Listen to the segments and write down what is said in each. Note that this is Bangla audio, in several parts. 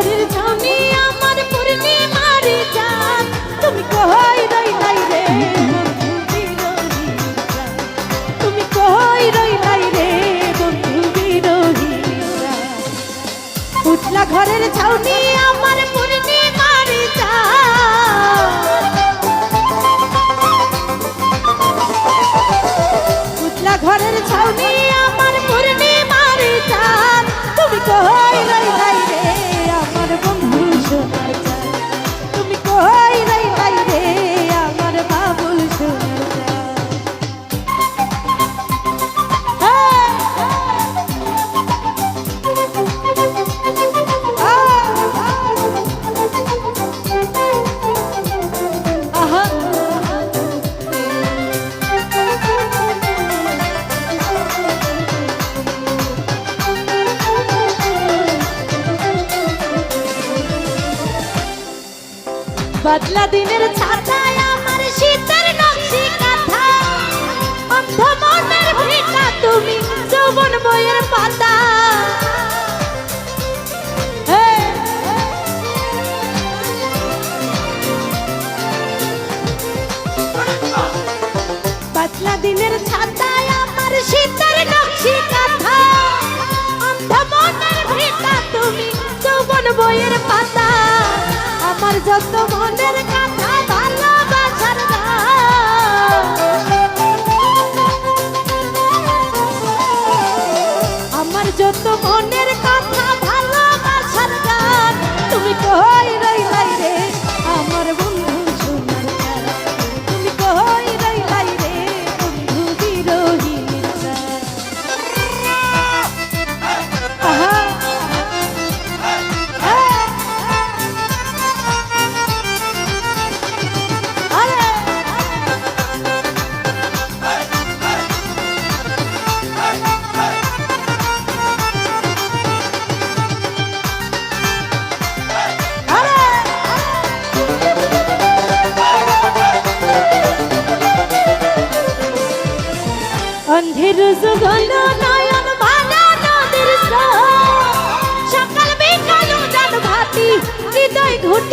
ঘরের ছাউনি আমার পূর্ণিমার চাঁদ তুমি কই রে বন্ধু বিরোহী প্রাণ। তুমি কই রইলাই রে, বন্ধু বিরোহী উঠলা ঘরের ছাউনি আমার পূর্ণিমার চাঁদ উঠলা ঘরের ছাউনি বদলা দিনের ছাতায় আমার শীতের নকশি কাঁথা। অন্ধ মনের ভিটা তুমি যৌবন বইয়ের পাতা। পাতলা দিনের ছাতায় আমার শীতের নকশি কাঁথা। অন্ধ মনের ভিটা তুমি যৌবন বইয়ের পাতা। যত মনের কথা ভালোবাসার। আমার যত মনের কথা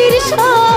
হৃদয় ঘুটির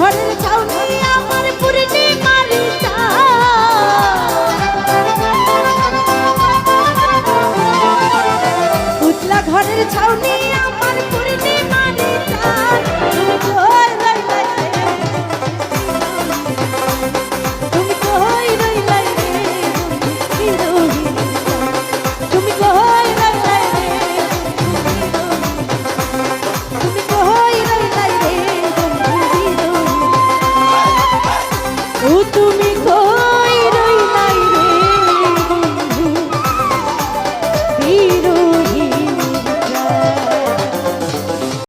ঘরের ছাউনি